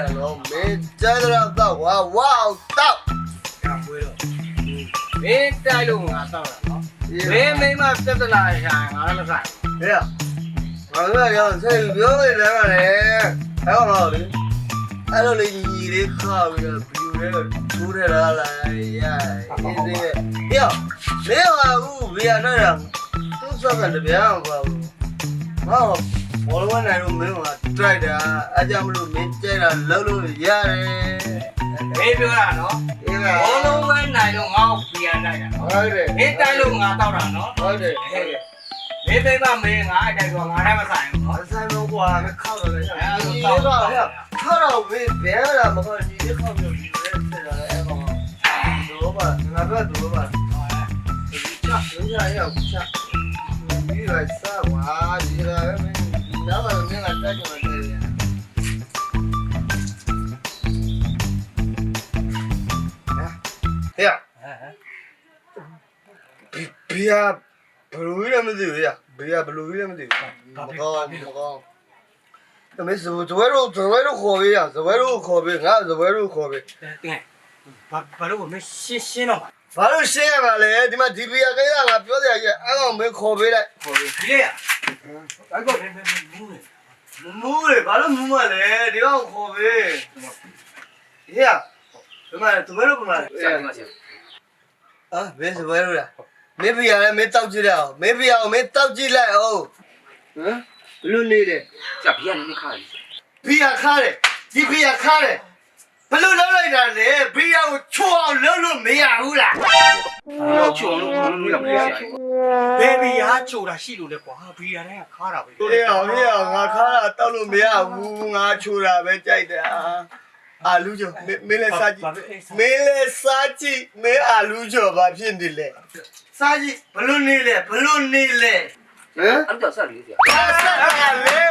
လိုက်တာနော်မင်းကျဲတော့တော့ဝါဝါတော့ကမွေးတော့မင်းတိုက်လို့ငါတော့တာနော်မင်းမိမပြဿနာရှာငါလည်းမဆိုင်ဟဲ့ငါတို့ရောဆက်ပြောနေတယ်ကလည်းအဲ့တော့လေအဲ့လိုလေညီလေးခါပြီးတော့ဘီယူလေးထိုးရတာလားရအေးသေးရဲ့ဟဲ့မင်းဟာဦးဘီယာနဲ့သူ့ဆောက်ကတပြားမပါဘူးငါ ဘောလုံးနိုင်လို့မင်းကတိုက်တာအကြောင်းမလို့မင်းကျဲတာလုံးလို့ရတယ်မင်းပြောတာနော်အေးကဘောလုံးဝဲနိုင်လို့ငါ့ကိုပြရလိုက်တာနော်ဟုတ်တယ်မင်းတိုက်လို့ငါတော့တာနော်ဟုတ်တယ်ဟုတ်တယ်မင်းမိမမင်းငါအတိုက်တော့ငါလည်းမဆိုင်ဘူးနော်အဆိုင်တော့ကွာမခောက်တော့လေအဲ့ဒါတော့ခောက်တော့ဝေးဘဲလာမခေါ်ညီလေးခောက်ပြီးဒီလိုဆက်လာအဲ့ကောင်တော့ပါငါတို့တော့ပါဒီချက်ရရရောက်ချက်ဒီလိုက်စားဝါဒီလာမ င်းနောက်မှမင်းကတက်ကြမှာတယ်ဟဲ့ဘီယာဘလူးရမသိဘူးရဘီယာဘလူးရမသိဘူးမကောင်းမကောင်းတမစ်ဇဝဲတို့ဇဝဲတို့ခေါ်ပေးရဇဝဲတို့ခေါ်ပေးငါဇဝဲတို့ခေါ်ပေးတင်ငယ်ဘာဘာလို့မင်းရှင်းရှင်းတော့ပါ ဘာလို့ရှင်းရမှာလဲဒီမှာဒီဘီယာကိစ္စကပြောစရာကြီးအဲ့ကောင်မင်းခေါ်ပေးလိုက်ဟိုဒီလေအဲ့ကောမင်းမင်းမူးလေမမူးလေဘာလို့မူးမလဲဒီကောင်ခေါ်ပေးဟေ့ဒီမှာဇဝဲတို့ကမှာဆက်တင်ငါဆက်အာမင်းဇဝဲတို့လားမင်းဘီယာလည်းမင်းတောက်ကြည့်လိုက်အောင်မင်းဘီယာကိုမင်းတောက်ကြည့်လိုက်အောင်ဟမ်ဘလို့နေလဲကြပြရနေခါလေးဘီယာခါတယ်ဒီဘီယာခါတယ် ဘလို့လောက်လိုက်တာလဲဘီယာကိုချိုးအောင်လုပ်လို့မရဘူးလားတော့ချုံလို့ဘလို့ရမလဲဘယ်ဘီယာချိုတာရှိလို့လဲကွာဘီယာနဲ့ခါတာပဲဟေးအောင်ဟေးအောင်ငါခါတာတောက်လို့မရဘူးငါချိုးတာပဲကြိုက်တယ်အာလူကျော်မင်းလည်းစားကြည့်မင်းလည်းစားကြည့်မင်းအာလူကျော်ဘာဖြစ်နေလဲစားကြည့်ဘလို့နေလဲဘလို့နေလဲဟမ်အဲ့တော့ဆက်လေးပြအာစားရလေ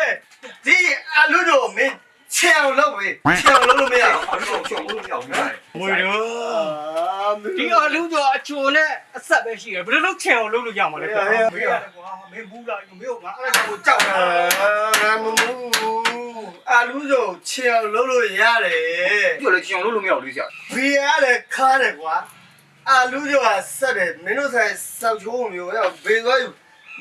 ဒီအာလူကျော်မင်း ချေအောင်လုပ်ပဲချေအောင်လုပ်လို့မရဘူးအဲ့တော့ချုံလို့မရဘူးမွေတော့အာမင်းဒီအလူကျော်အချိုနဲ့အဆက်ပဲရှိတယ်ဘယ်လိုလုပ်ချင်အောင်လုပ်လို့ရမှာလဲကွာမင်းကွာမင်းဘူးလာမင်းကငါအဲ့ဒါကိုကြောက်တာအာမမူအာလူကျော်ချေအောင်လုပ်လို့ရတယ်ပြောလေချင်အောင်လုပ်လို့မရဘူးလေဆရာဘီရလည်းခါတယ်ကွာအာလူကျော်ကဆက်တယ်မင်းတို့ဆိုင်စောက်ချိုးမျိုးရောဘေးသွားယူ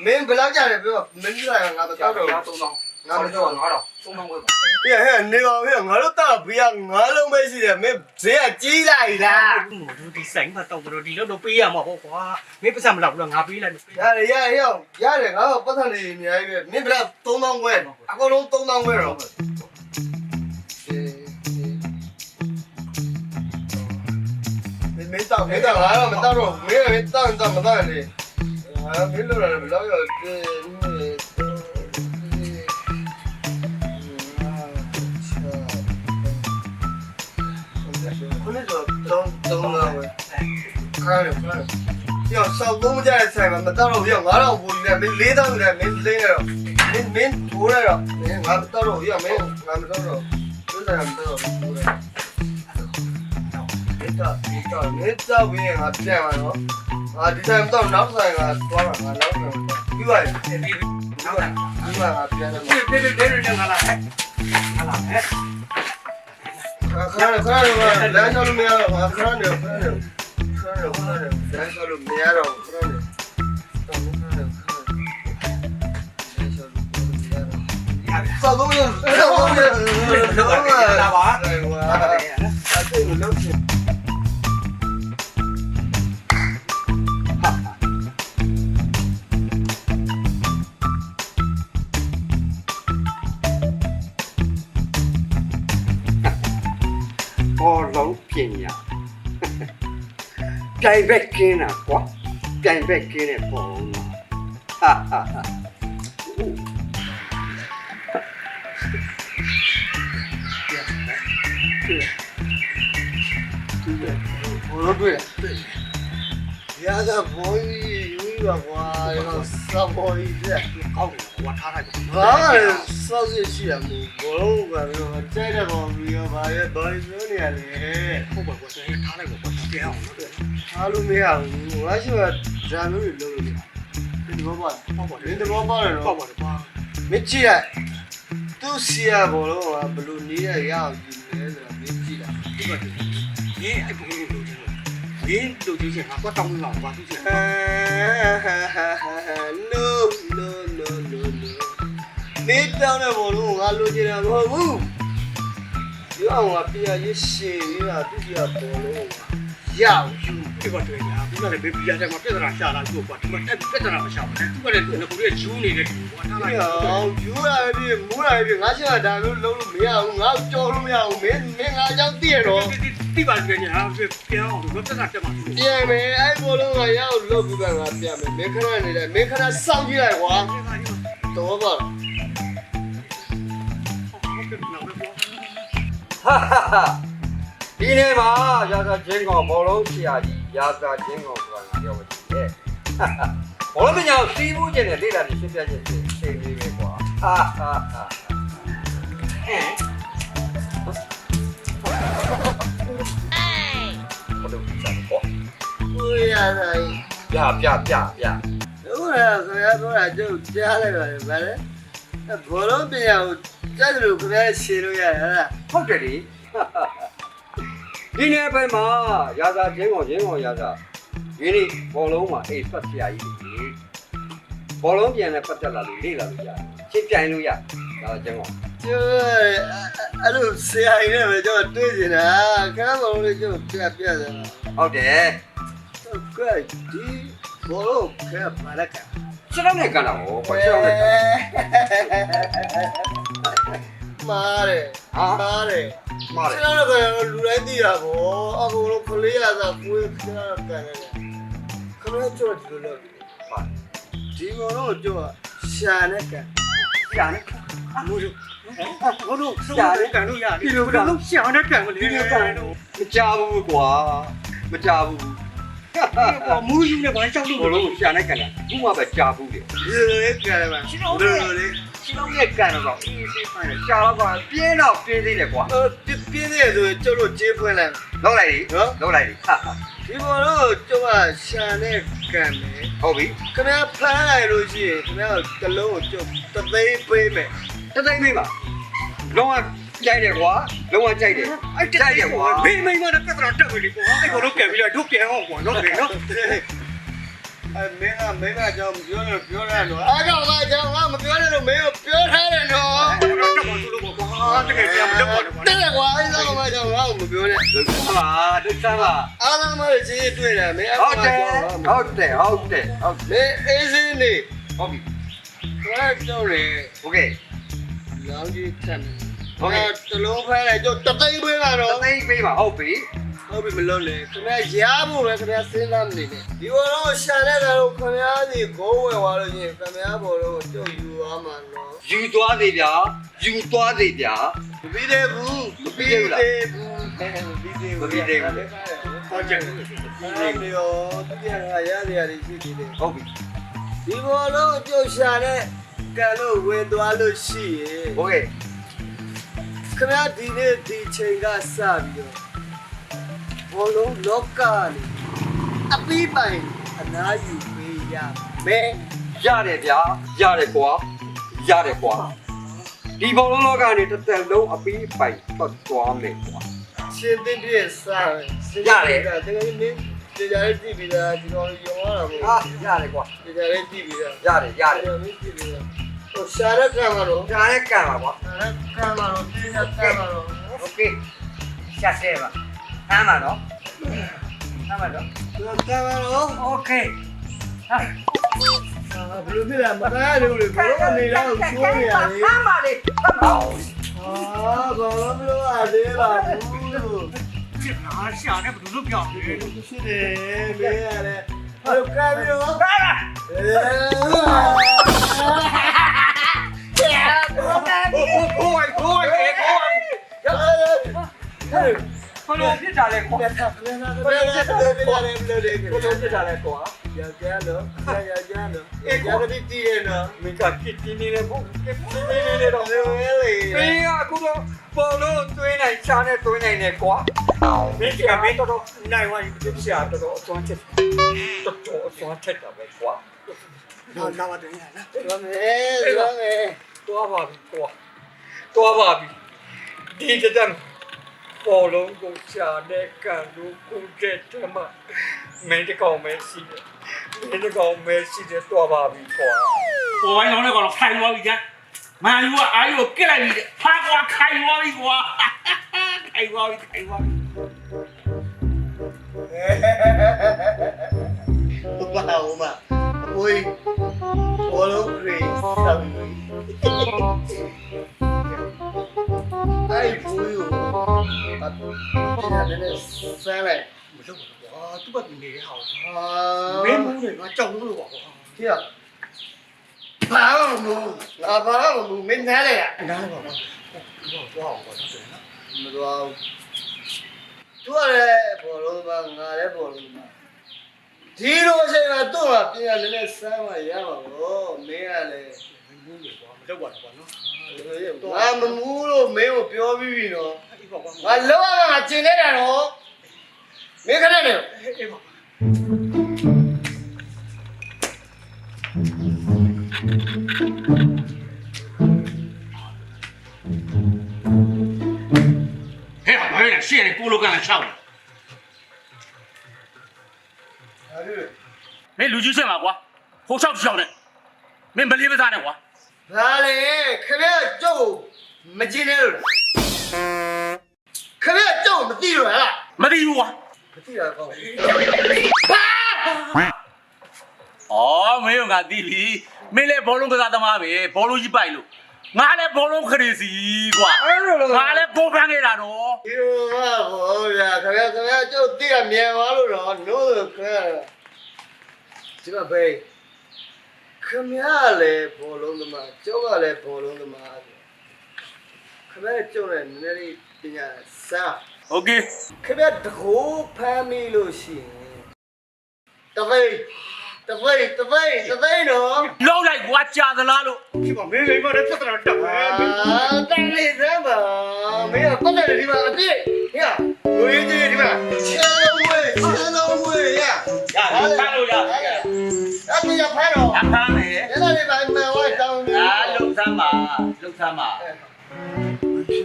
မင်းဘယ်လောက်ကြတယ်ပြောမင်းတို့ဆိုင်ကငါမတောက်တော့ငါ3000 ငါမတော့ငါတော့3000ပဲဟဲ့ဟဲ့နေပါဗျာငါတို့တောက်ဘီရငါလုံးပဲရှိတယ်မင်းဈေးကကြီးလိုက်လားဒီဒီဆိုင်မှာတော့တော့ဒီလောက်တော့ပေးရမှာပေါ့ကွာမင်းပတ်စံမလောက်ဘူးလားငါပေးလိုက်မယ်ရတယ်ရရရတယ်ငါတော့ပတ်သက်နေအများကြီးပဲမင်းဘယ်လောက်3000ခွဲအကုန်လုံး3000ခွဲတော့မင်းမင်းတောက်မင်းတောက်ငါတော့မတောက်တော့မင်းမင်းတောက်တောက် ခါရခါရပြောဆောက်သုံးကြတဲ့ဆိုင်မှာမတောက်တော့ပြော9000ပူနေမင်း4000ယူတယ်မင်းလိမ့်ရတော့မင်းမင်းထိုးရတော့မင်းငါမတောက်တော့ပြောမင်းငါမတောက်တော့သူဆိုင်မှာမတောက်တော့ဘူးလေမေတ္တာမေတ္တာမေတ္တာဝင်းငါပြန်လာတော့အာဒီဆိုင်တော့နောက်ဆိုင်ကသွားတာငါနောက်ဆိုင်ပြီးပါပြီနောက်တာပြီးပါငါပြန်တယ်ပြေးပြေးပြေးပြေးငါလာဟဲ့ငါလာဟဲ့ခါရခါရလမ်းကြောင်းလို့မရတော့ငါခါနေခါနေခါနေ ခါနေလမ်းကြောင်းလို့မရတော့ခါနေတော့ခါနေခါနေစောက်တော့ င်ဘက်ကင်းတာကွာပြိုင်ဘက်ကင်းတဲ့ဘောလုံးဟာဟာဟာဘောလို့တွေ့ရတာဘောကြီးယူပါကွာစောက်ဘောကြီးတဲ့ကောင်းတယ်ဝါထားလိုက်ဘာလဲစောက်ရရှိရမို့ဘောလုံးကတော့ကျဲတဲ့ဘောကြီးရောဘာရဲ့ဘာလို့နေရလဲဟုတ်ပါကွာထားလိုက်ပါကွာပြန်အောင်လို့ အားလို့မရဘူးငါရှိကဇာမျိုးတွေလုံးလို့ရတယ်ဒီဘောပါပေါ့ပေါ့မင်းတဘောပါတော့ပေါ့ပေါ့ကွာမကြည့်ရသူ့စီရဘောလုံးကဘလူနီးရရအောင်ကြည့်နေဒီကဒီအဲ့ဒီလိုလိုဒီလိုဒီချက်ကတော့တောင်းလို့ပါသူချက် no no no no no နေတောင်းတဲ့ဘောလုံးငါလိုချင်တာမဟုတ်ဘူးဒီအောင်ကပြရရရှင်ရသူကြီးကဘောလုံး ရအောင်ယူဒီကတွေ့ညာဒီကလည်းဘေဘီရတဲ့မှာပြဿနာရှာလာသူ့ကွာဒီမှာတက်ပြဿနာမရှာဘူးသူကလည်းကိုယ်ကဂျူးနေတဲ့ကွာထားပြလိုက်အောင်ယူရတယ်ပြမူးရတယ်ပြငါရှိတာဒါလို့လုံးလို့မရဘူးငါကြော်လို့မရဘူးမင်းမင်းငါအကြောင်းသိရတော့ဒီပါကြညာပြန်အောင်ဘယ်ပြဿနာတက်မှာသူပြန်မယ်အဲ့ဘောလုံးကရအောင်လုပ်ပြီးတော့ငါပြန်မယ်မင်းခဏနေတယ်မင်းခဏစောင့်ကြည့်လိုက်ကွာတော့ပါဟာဟာဟာ ဒီနေ့မှာရာဇာချင်းကောင်ဘောလုံးဆရာကြီးရာဇာချင်းကောင်ဆိုတာငါပြောမကြည့်ရဲ့ဟာဟာဘောလုံးပညာကိုစီးမှုကျင်တဲ့လေ့လာပြီးရှင်းပြချက်တွေသိနေပြီကွာဟာဟာဟာဘောလုံးပညာကွာကိုရဆိုင်ပြပြပြပြတို့ရခင်ဗျားပြောတာကျုပ်ကြားလိုက်ပါလေဗါလေဘောလုံးပညာကိုကြက်လို့ခင်ဗျားရှင်းလို့ရတယ်ဟလားဟုတ်တယ်လေ ဒီနေ့ဘက်မှာရာဇာချင်းကောင်ချင်းကောင်ရာဇာဒီနေ့ဘောလုံးမှာအေးဖတ်ဆရာကြီးတွေဘောလုံးပြန်လဲပတ်သက်လာလို့လေ့လာလို့ရတယ်ချင်းပြိုင်လို့ရရာဇာချင်းကောင်ကျုပ်အဲ့လိုဆရာကြီးနဲ့ပဲကျုပ်တွေ့နေတာခဏဘောလုံးလေးကျုပ်ပြပြတယ်ဟုတ်တယ်ကျုပ်ကဒီဘောလုံးခဲပါလက်ကခြေထောက်နဲ့ကန်တာဟောဘာခြေထောက်နဲ့ကန်မားတယ်ဟာမားတယ် မားတယ်ဆရာကတော့လူတိုင်းသိတာပေါ့အကုန်လုံးကလေးရသာကိုယ်ဆရာကကန်တယ်ခမကျုပ်ဒီလိုလုပ်မားဒီဘောလုံးကျုပ်ရှာနဲ့ကန်ရှာနေဘိုးတို့ဘိုးတို့ရှာတယ်ကန်လို့ရတယ်ဒီလိုကတော့ရှာနဲ့ကန်မလို့မကြဘူးကွာမကြဘူးဘောမူးယူနဲ့ဘာကြောက်လို့ဘောလုံးရှာနေကန်တာခုမှပဲကြာဘူးလေဒီလိုလေးကန်တယ်ပါဒီလိုလေး ခြေထောက်နဲ့ကန်တော့အေးဆေးဖန်ရှာတော့ကွာပြင်းတော့ပြင်းသေးတယ်ကွာဟိုပြပြင်းနေဆိုကျုပ်တို့ကြေးဖွင့်လိုက်လောက်လိုက်လေနော်လောက်လိုက်လေဟာဟာဒီဘောလုံးကျုပ်ကရှာနဲ့ကန်မယ်ဟုတ်ပြီခင်ဗျားဖမ်းလိုက်လို့ရှိရင်ခင်ဗျားကလုံးကိုကျုပ်တသိန်းပေးမယ်တသိမ့်မေးပါလုံးဝကြိုက်တယ်ကွာလုံးဝကြိုက်တယ်အဲ့တက်တယ်ကွာဘေးမိမနဲ့ပြဿနာတက်ပြီလေကွာအဲ့ဘောလုံးကန်ပြီးတော့တို့ပြန်အောင်ကွာနော်လေနော် အဲမင်းကမင်းကအကြောင်းပြောတယ်ပြောတယ်နော်အားကြောင့်ကအကြောင်းကမပြောတယ်လို့မင်းကပြောထားတယ်နော်တကယ်ကြမ်းမတက်ပါဘူးတဲ့ကွာအဲ့ဒါကမှကြောင့်ငါ့ကိုမပြောနဲ့ဒုက္ခပါဒုက္ခပါအားလုံးမကြီးတွေ့တယ်မင်းဟုတ်တယ်ဟုတ်တယ်ဟုတ်တယ်ဟုတ်မင်းအေးစင်းနေဟုတ်ပြီ Right, sorry. Okay. Now you can. ဟုတ်ကဲ့စလုံးဖဲလိုက်ကျုပ်တသိန်းပေးတာတော့သိပေးပါဟုတ်ပြီဟုတ်ပြီမလွတ်လေခင်ဗျာရားဖို့ပဲခင်ဗျာစဉ်းစားမနေနဲ့ဒီဘောတော့ရှာနေတာတော့ခင်ဗျာဒီဂုံးဝယ်သွားလို့ရှင်ခင်ဗျာဘောတော့ကျုပ်ယူသွားမှာနော်ယူသွားသေးဗျာယူသွားသေးဗျာမပြီးသေးဘူးမပြီးသေးဘူးမပြီးသေးဘူးမပြီးသေးဘူးဟုတ်ကြတယ်ဒီလိုရောတပြက်ဟာရရရရှိသေးတယ်ဟုတ်ပြီဒီဘောတော့ကျုပ်ရှာတဲ့ကံလို့ဝင်သွားလို့ရှိရင်ဟုတ်ကဲ့ ခင်ဗျာဒီနေ့ဒီချိန်ကစပြီးတော့ဘောလုံးလောကနေအပီးပိုင်အနားယူပေးရမယ်ရတယ်ဗျာရတယ်ကွာရတယ်ကွာဒီဘောလုံးလောကနေတစ်သက်လုံးအပီးပိုင်ပတ်သွားမယ်ကွာရှင်သင်ပြည့်စားတကယ်မင်းတရားရေးကြည့်ပြီးသားဒီတော့ရောရတာပေါ့ဟာရတယ်ကွာတရားရေးကြည့်ပြီးသားရတယ်ရတယ်မင်းကြည့်ပြီးသားဟို ရှာရကံမှာတော့ ဒါလည်းကန်ပါကွာ ရှာရကံမှာတော့ပြင်းရကံမှာတော့ โอเคရှာစေပါမ်းပါနော်မ်းပါနော် ကံမှာတော့ โอเคဟာ ဘယ်လိုဖြစ်လဲမသားရလို့လေဘယ်လိုနေတော့ချိုးနေရလေ မ်းပါလေမ်းပါ အာဘာလို့မလို့အသေးပါဘူးလို့ ဖြစ်နာရှာနဲ့ဘယ်လိုလုပ်ပြောင်းလဲ ရှိတယ်မင်းရတယ်ဟိုကံပြီးတော့ ကားလာအဲကိုကိုကိုကိုကိုကိုဘလို့ဖြစ်တာလဲကွာဘယ်ထားဘယ်ထားဘယ်ထားဘယ်ထားဘယ်ထားဘယ်ထားဘလို့ဖြစ်တာလဲကွာရကြတော့ရရကြတော့ရကတိတည်ရနော်မင်းကပြစ်တင်းနေတယ်ဘုပြစ်တင်းနေတယ်တော့ဘယ်လိုလဲမင်းကအခုတော့ဘောလုံးသွင်းနိုင်ချားနဲ့သွင်းနိုင်တယ်ကွာမင်းကမင်းတော့နိုင်ဝိုင်းပြစ်ရှာတော့အစွမ်းချက်တော်တော်အစွမ်းချက်တာပဲကွာတော့လာပါတယ်နော်ဘာမဲဘာမဲ တွားပါပြီကွာတွားပါပြီဒီတက်ပေါ်လုံးကိုရှာတဲ့ကံလို့ကိုတဲ့တမမင်းတကောင်မဲရှိတယ်မင်းတကောင်မဲရှိတယ်တော့ပါပြီကွာပေါ်ပိုင်းလုံးနဲ့ကတော့ခိုင်သွားပြီကြာမာယူကအာယူကိုကစ်လိုက်ပြီတဲ့ဖာကွာခိုင်သွားပြီကွာခိုင်သွားပြီခိုင်သွားပြီဘာလို့မဝေးဘောလုံးခရီးဆောင်း အဲ့ဘူယိုအတူဒီနေ့ဆန်းလိုက်မလုပ်ဘူးကွာသူ့ဘက်နေတဲ့ဟာဟာမင်းဘူးလေငါကြောက်လို့ပါကွာခေဘာလို့ငါဘာလို့မင်းနားလေရနားလည်းပါကွာဟိုတော့ကွာတော့တယ်နော်မတော်သူကလည်းဘောလုံးပါငါလည်းဘောလုံးပါဒီလိုအချိန်မှာသူ့မှာပြန်ရလည်းဆန်းမှရမှာပေါ့မင်းကလည်း မင်းဘူးလေကွာမလုပ်ပါနဲ့ကွာနော်ငါမမူးလို့မင်းကိုပြောပြီးပြီနော်အေးပါကွာငါလောကငါကျင်နေတာတော့မင်းခဏနေအေးပါဟဲ့ဘာလဲရှေ့နေကိုလိုကန်လာရှောက်ဟာဒီမင်းလူကြီးရှင်းပါကွာဟိုရှောက်ရှောက်နဲ့မင်းဗလီပစားနဲ့ကွာ ဘာလဲခင်ဗျကျုပ်မကျင်နေလို့ခင်ဗျကျုပ်မသိလို့ဟလားမသိဘူးကွာမသိတာကောင်းဩမင်းကငါသိပြီမင်းလည်းဘောလုံးကစားသမားပဲဘောလုံးကြီးပိုက်လို့ငါလည်းဘောလုံးခရီးစီကွာအဲ့လိုလို့ငါလည်းကိုပန်းခဲ့တာတော့ဒီလိုပါဘောဗျာခင်ဗျခင်ဗျကျုပ်သိရမြန်သွားလို့တော့နိုးလို့ခင်ဗျဒီမှာပဲ ခမရလည်းဘောလုံးသမားကျောက်ကလည်းဘောလုံးသမားခမရကျောက်လည်းနည်းနည်းလေးပညာစား Okay ခမရတကိုးဖမ်းမိလို့ရှိရင်တပိတ်တပိတ်တပိတ်တပိတ်နော်လောက်လိုက်ကွာကြာသလားလို့ခင်ဗျမင်းလိမ္မာတဲ့ပြဿနာတက်ပါအာတန်လေးစမ်းပါမင်းကပတ်တယ်ဒီမှာအပြည့်ဟဲ့လူရင်းကြီးဒီမှာချဲဝဲချဲဝဲရရဖမ်းလို့ရအဲ့ဒီရဖမ်းတော့ဖမ်း အာလုံသမ်းပါလုံသမ်းပါမကြည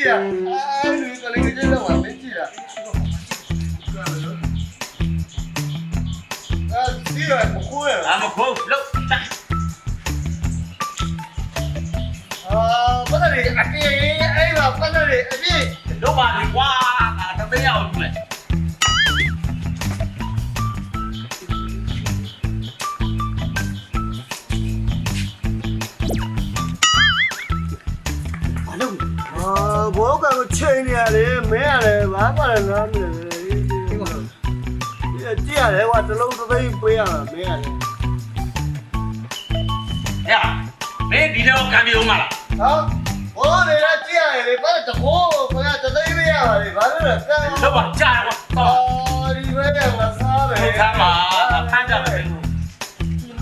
့်ရအာလူကလေးကြီးတော့မကြည့်ရအာဒီရမခိုးရအမခိုးလုံချာအာ ဘောကကိုချိန်နေရတယ်မင်းရတယ်ဘာမှလည်းနားမလဲဒီကြည့်ရတယ်ကွာတလုံးသသိန်းပေးရမှာမင်းရတယ်ရမင်းဒီတော့ကံပြေဦးမလားဟာဘောတွေကကြည့်ရတယ်လေဘာတဘောခင်ဗျာသသိန်းပေးရပါလေဘာလို့လဲကံလုံပါကြာကွာအာတော့ဒီဘက်ကငါစားပဲလုံသမ်းပါဖမ်းကြမယ်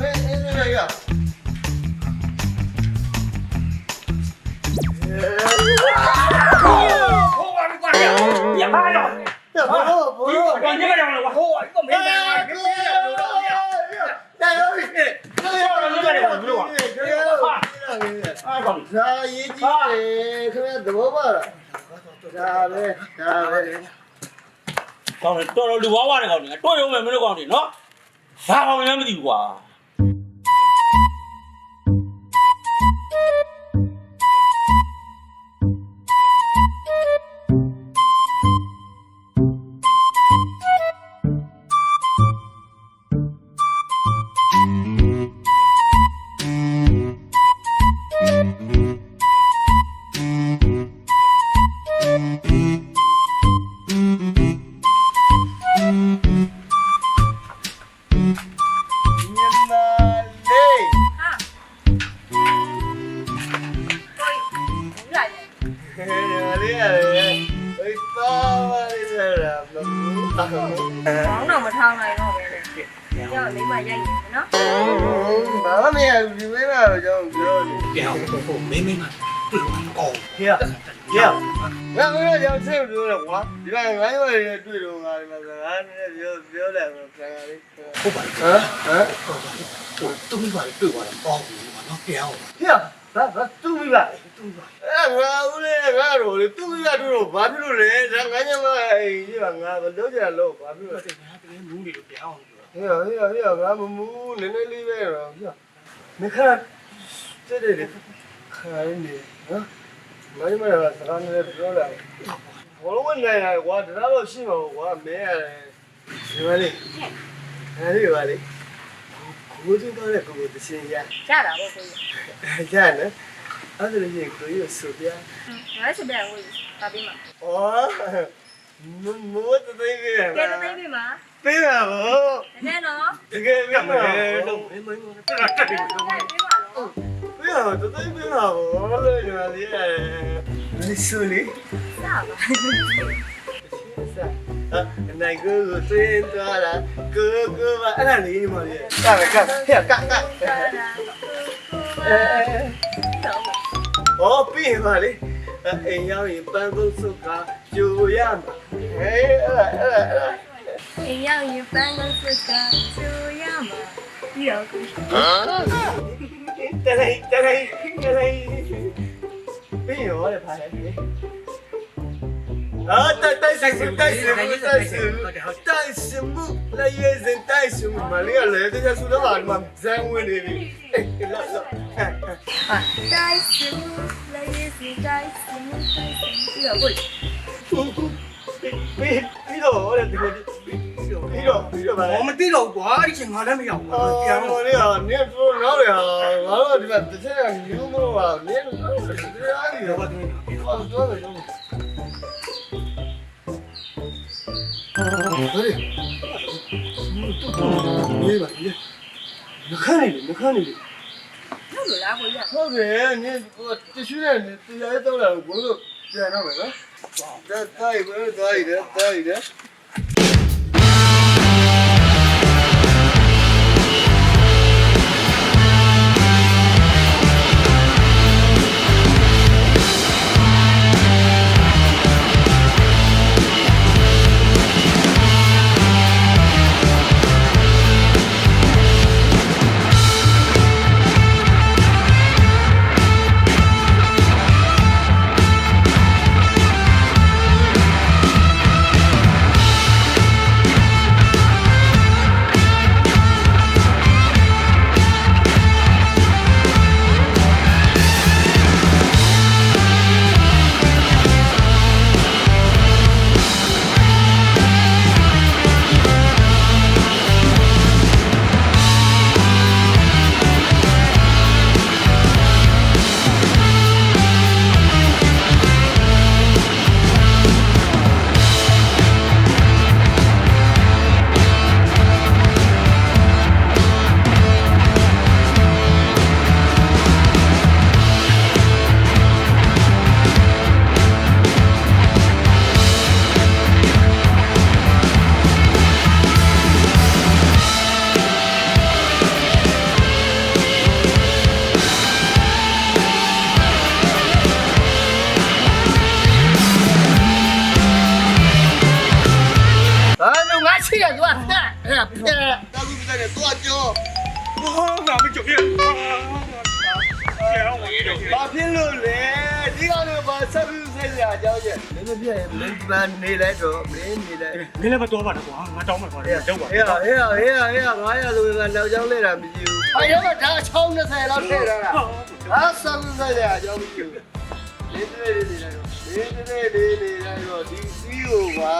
မင်းအင်းလေးရဟိုပါကွာ ရပါတော့ဘောဘောဒီတော့ညနေကတော့ဟိုကမင်းလည်းတယ်ရောပြီတယ်ရောပြီအားကောင်းဇာရေးကြည့်တယ်ခင်ဗျာသဘောပါလားဒါပဲဒါပဲကောင်းတယ်တော်တော်လူဝါးဝါးတယ်ကောင်းတယ်တွေ့ရုံပဲမင်းတို့ကောင်းတယ်နော်ဘာကောင်းလဲမသိဘူးကွာ ဟုတ်ပါဟမ်ဟမ်ဟိုတူးပါလေတွေ့သွားတော့ပေါ့ဘူးကွာနော်တရားဟောဟေ့ဘာဘာသူ့မိပါသူ့မိပါအဲငါဦးလေးငါတို့လေသူ့မိပါတို့တော့ဘာဖြစ်လို့လဲဒါငါညမအေးဒီကငါဘယ်လို့ကြလို့ဘာဖြစ်လို့တယ်ငါတကယ်မူးနေလို့တရားဟောပြောဟေ့ဟေ့ဟေ့ငါမမူးနည်းနည်းလေးပဲတော့ဟေ့မခါတဲ့တဲ့ခိုင်းနေနော်မင်းမရစကားနဲ့ပြောလာဘောလုံးနိုင်ရကွာဒါတော့ရှိမှာကွာမင်းရတယ်ဒီမလေးအဲဒီပါလေ ကိုကျင်းတော့တဲ့ကိုကိုတစင်ရရတာပေါ့ကိုကြီးရနော်အဲ့ဒါလည်းကိုရဆိုပြငါစပြန်ကိုကြီးပါပြီးမှာဩမိုးတသိပြီကဲတသိပြီမှာပေးပါဘောတကယ်နော်တကယ်ပြမယ်လုံးမင်းမင်းတက်တာတက်တယ်ဟုတ်ကဲ့ပြီးပါ နိုင်ကူကိုသွင်းသွားတာကိုကိုမအဲ့ဒါလေးညီမလေးကပ်ကပ်ဟဲ့ကပ်ကပ်အဲဟောပြီးပါလေအိမ်ရောက်ရင်ပန်းကုန်းစုကကျူရမှာဟေးအဲ့အဲ့အဲ့အိမ်ရောက်ရင်ပန်းကုန်းစုကကျူရမှာပြီးတော့ဟမ်တရိုင်းတရိုင်းတရိုင်းပြီးရောလေပါလေ 啊，带带师傅，带师傅，带师傅，带师傅，来也是带师傅嘛，你要来这家说的话嘛，真会的，哎，来来，哎哎。带师傅来也是带师傅带师傅有故事ပြီးပြီးတော့ဟောတယ်တကယ်ပြီးတော့ပြီးတော့ပါ 我们对了ကွာဒီချိန်ငါလည်းမရောက်ဘူး အော် တရားဟော ဟိုလေနင်တို့နောက်လေဟာငါတို့ဒီမှာတစ်ချက်ကညူးမလို့ပါနင်တို့တရားကြီး တော့ တော့ ဘာတွေ ဟောပြောတ ယ်တော့ဟေးဟေးနေပါလေမခဏနေမခဏနေဟုတ်လို့လားကိုကြီးဟုတ်တယ်နင်ဟိုတ िश ူးနဲ့တရားတော့လာဘုလို့ပြန်တော့မယ်နော်ဒါတိုင်းပဲတိုင်းတယ်တိုင်းတ လိုက်မင်းလည်းမတော်ပါနဲ့ကွာငါတောင်းမှပါလေတော့ပါဟေးဟေးဟေးဟေးဟေး900လူကနောက်ကြောင်းလဲတာမရှိဘူး။အဲ့တော့ဒါချောင်း20လောက်ထည့်ထားတာ။ဟာဆက်ပြီးဆက်ရအကြောင်းမရှိဘူး။လေးတွေလေးနေလိုက်တော့လေးတွေလေးနေလိုက်တော့ဒီစီးကိုကွာ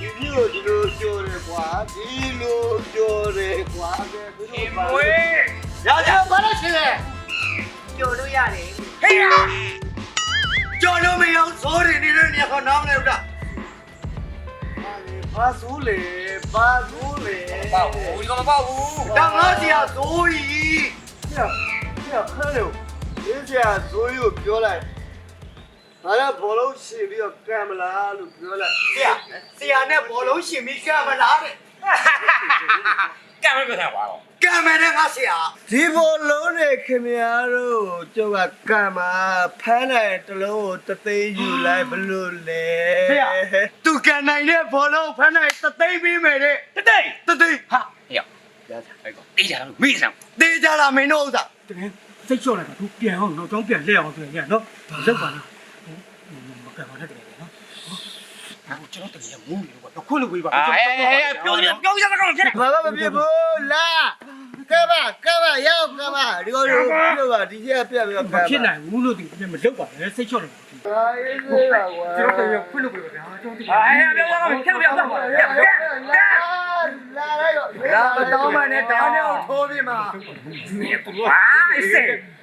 ဒီစီးကိုဒီလိုပြောတယ်ကွာဒီလိုပြောတယ်ကွာကဲသူတို့ပါဝေး။ရောင်ရောင်ဘာလို့ရှင်လဲကြော်လို့ရတယ်။ဟေးရ။ကြော်လို့မရောဇိုးတွေနေတဲ့နေရာကနောင်းလဲဦးလား။ ဘာဆိုးလေဘာဆိုးလေပေါ့ဘူးဒီကမပေါ့ဘူးတန်ငါစရာဇိုးကြီးညညဟဲ့လို့ဒီစရာဇိုးကြီးကိုပြောလိုက်ငါလည်းဘောလုံးရှင်ပြီးတော့ကံမလားလို့ပြောလိုက်ဆရာဆရာနဲ့ဘောလုံးရှင်ပြီးကံမလားတဲ့ ကံမပြတ်ထားပါတော့ကံမဲနဲ့ငါဆရာဒီဘောလုံးတွေခင်ဗျားတို့ကျောက်ကကံမှာဖမ်းလိုက်တလုံးကိုတသိန်းယူလိုက်ဘလို့လဲဆရာ သူကံနိုင်တဲ့ဘောလုံးဖမ်းလိုက်တသိန်းပေးမယ်တဲ့တတိတသိန်းဟာဟေ့ရောက်ရတာအဲ့ကောတေးကြတော့မိစံတေးကြလားမင်းတို့ဥစ္စာတကယ်စိတ်ချော့လိုက်တာသူပြန်အောင်နောက်ကြောင်းပြန်လှည့်အောင်ဆိုရင်ညနော်လောက်ပါလားမကံပါနဲ့တကယ် ကျွန်တော်တကယ်မူးနေတော့ခွလို့ဝေးပါအေးအေးပြောရပြောရတာကောင်ဖြစ်တယ်ဘာမှမဖြစ်ဘူးလာကဲပါကဲပါရောက်ကပါဒီလိုလိုပြောပါဒီချက်ပြပြီးတော့မဖြစ်နိုင်ဘူးလို့ဒီမလောက်ပါနဲ့စိတ်ချော့လိုက်ပါဘာရေးသေးပါကွာကျွန်တော်တကယ်ခွလို့ဝေးပါဗျာကျွန်တော်တကယ်အေးပြောရကောင်ဖြစ်ပြောတော့ပါလာလိုက်တော့လာမတောင်းမနဲ့တောင်းနေအောင်ထိုးပြီးမှာအာအစ်စေဟောတော့ကောကောကောနဲ့ထူလို့ဟောတေဝါလေးကတော့တော့အေးဟာရှိလိုက်တော့အေးပေးပေးသေးဝါဘာဖြစ်လဲကဲပါရလိုက်တော့ကလိုက်တော့အေးကဲလိုက်စ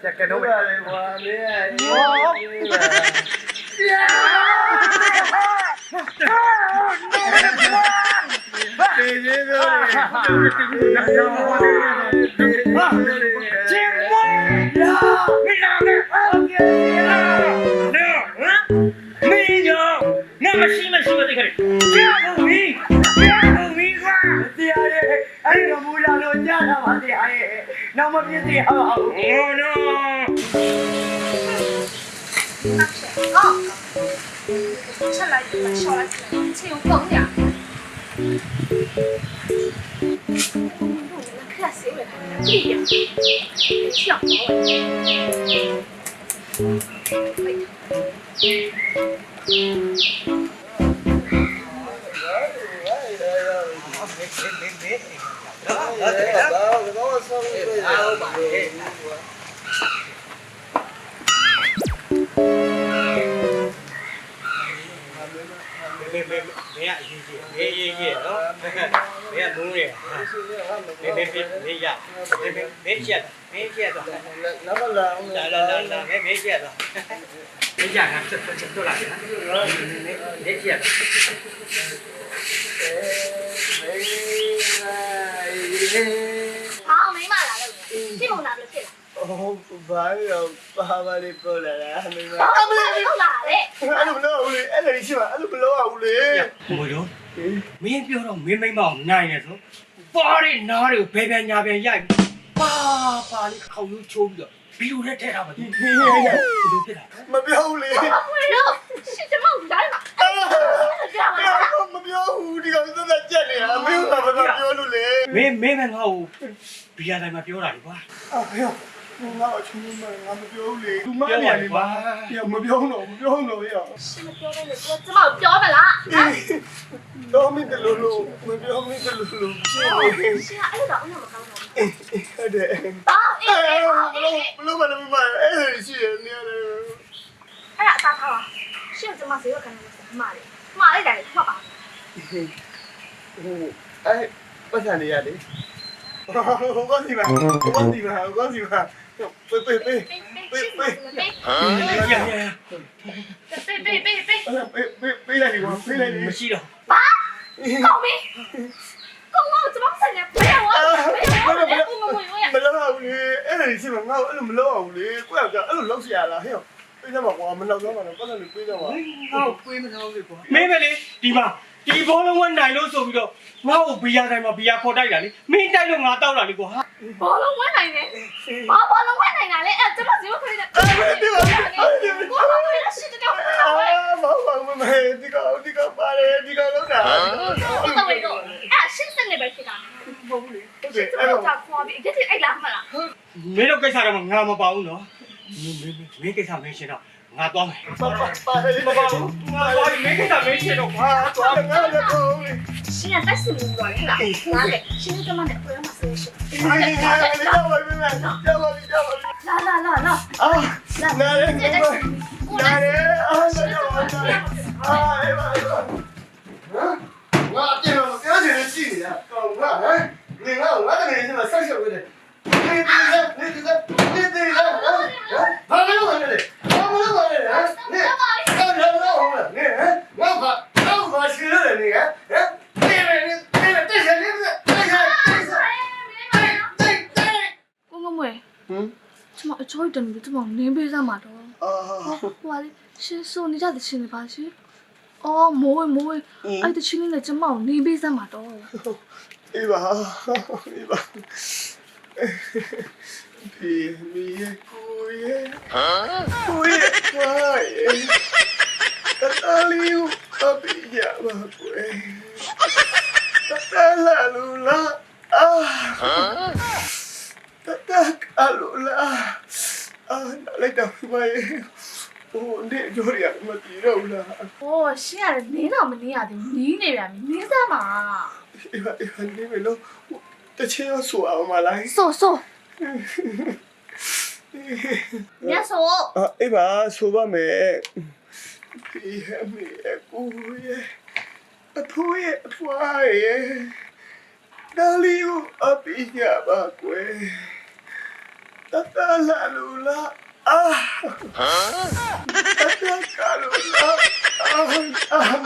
ပါလေရောမင်းဖြစ်ပါမလားဖြစ်တယ်ရဖြစ်တယ်ဦး တရားရဲ့အဲ့ဒီမူလာလို့ညတာပါတရားရဲ့ đó ở cái đó cái đó xong rồi ao bài mẹ mẹ mẹ gì gì mẹ gì gì đó mẹ muốn gì mẹ mẹ mẹ mẹ dạ mẹ mẹ mẹ chết mẹ chết rồi nó là là là là mẹ mẹ chết rồi mẹ dạ làm chật chật tôi lại mẹ mẹ chết rồi mẹ mẹ ဟာအောင်မိမလာလို့ပြစ်မုံလာလို့ဖြစ်လာ哦，ဘာလို့ပါပါလေးပေါ်လာတာမင်းမ။ဘာမှမလုပ်လာတဲ့အဲ့လိုမလုပ်ဘူးလေအဲ့လိုရှိမှအဲ့လိုမလုပ်အောင်လေမွေတော့မင်းပြောတော့မင်းမိမအောင်နိုင်ရဆိုပါရနားတွေကိုဘယ်ပြန်ညာပြန်ရိုက်ပါပါလေးခေါင်းရိုးချိုးပြီးတော့ဘီလိုနဲ့ထဲထားပါသူဘယ်လိုဖြစ်တာမပြောဘူးလေ။ဘာမှမလုပ်။ရှင်ကျမတို့ဒါမှ မပြောဘူးဒီကောင်သက်သက်ကြက်နေတာအမေကဘာပြောလို့လဲမင်းမင်းကငါ့ကိုဘီယာတိုင်းမှာပြောတာလေကွာအဖေငါ့အချင်းမငါမပြောဘူးလေသူမမြန်နေပါပြောမပြောတော့မပြောတော့ရရှင်မပြောတော့လေကွာကျမပြောမလားတော့မင်းတလူလူမပြောမင်းတလူလူရှင်ရှင်အဲ့ဒါအမှမကောင်းဘူးဟုတ်တယ်အော်အေးဘလို့ဘလို့မလည်းမပါအဲ့ဒါရှိရနေရတယ်အဲ့ဒါအသာထားပါရှင်ကျမစေရခံနေ မှားတယ်မှားလိုက်တယ်ထွက်ပါဟိုအဲ့ပတ်စံလေးရတယ်ဟိုကောစီမဟိုကောစီမဟိုကောစီမပေးပေးပေးပေးပေးဟာပေးပေးပေးပေးပေးပေးပေးလိုက်ရောပေးလိုက်ရောမရှိတော့ဘာကောင်းပြီကောင်းတော့ကျွန်မဆက်နေပေးရောပေးရောမလောက်ဘူးလေအဲ့ဒါကြီးရှိမှာငါ့ကိုအဲ့လိုမလောက်အောင်လေကိုယ့်ယောက်ျားအဲ့လိုလောက်เสียလားဟဲ့ ပေးကြမှာကွာမလောက်တော့မှတော့ပတ်စံလေးပေးကြပါငါ့ကိုတွေးမထားဘူးကွာမင်းပဲလေဒီမှာဒီဘောလုံးဝနိုင်လို့ဆိုပြီးတော့ငါ့ကိုဘီယာတိုင်းမှာဘီယာခေါ်တိုက်တာလေမင်းတိုက်လို့ငါတောက်တာလေကွာဘောလုံးဝဲနိုင်တယ်။ဘာဘောလုံးဝဲနိုင်တာလဲ။အဲကျွန်တော်ဇီဝခွေးတဲ့။ဘောလုံးဝဲတဲ့ရှိတဲ့တော့အာမဟုတ်ပါဘူးမဒီကောင်ဒီကောင်ပါတယ်ဒီကောင်လောက်တာဟုတ်တော့ဝေတော့။အဲရှင်းစနေပဲဖြစ်တာ။မဟုတ်ဘူးလေ။ကျွန်တော်ကြောက်ခွာပြီးဒီတိအိတ်လာမလားမင်းတို့ကိစ္စတော့ငါမပါဘူးနော် မင်းမင်းမင်းကိစ္စမင်းရှင်းတော့ငါသွားမယ်ပါပါပါတယ်မပါဘူးငါသွားပြီမင်းကိစ္စမင်းရှင်းတော့ကွာအာသွားငါလည်းကိုလေ။ရှင်းရတက်စီလို့ပြောတယ်လား။နားလေရှင်းကမှနဲ့ပြောမှဆိုရှင်းအေးငါလည်းကြောက်ပါပြီကြောက်ပါပြီကြောက်ပါပြီ။လာလာလာလာအာလာနားလည်းတက်ကိုစီကိုနားလည်းလည်းအာကြောက်ပါပြီအာအေးပါဟမ်ငါအပြင်မှာပြောချင်တယ်ရှိနေတာကောင်းငါဟမ်နေငါငါတကယ်ချင်းမှာဆက်ရှောက်နေတယ်နေဒီ ကိုမမွေဟမ်ကျမအချိုးတန်ပြီးကျမနင်းပေးစမ်းမှာတော့အာဟိုလေရှင်စုံနေကြတဲ့ရှင်တွေပါရှင်အော်မိုးဝင်မိုးဝင်အဲ့တချင်းလေးနဲ့ကျမကိုနင်းပေးစမ်းမှာတော့အေးပါအေးပါ ဒီမီးကိုရဲ့ကိုရဲ့ကွာရဲ့တတလီကိုအပိရပါကွယ်တတလာလူလာအာတတကလူလာအာလိုက်တော့မရဲ့ဟိုနေကြရမတီးတော့လား။အော်ရှင်းရတယ်နင်းတော့မနင်းရသေးဘူး။နီးနေပြန်ပြီ။နင်းစမ်းပါအေးပါအေးပါနေမလို့ တချင်ရဆိုအောင်မလား။ဆိုဆိုညဆိုအာအေးပါဆိုပါမယ်ဒီဟမီအကူရဲ့အဖိုးရဲ့အဖွားရဲ့ဒါလီကိုအပိညာပါကွယ်တတလာလူလာအာဟမ်တတကလူလာအာအာမ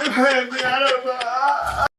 ရရပါ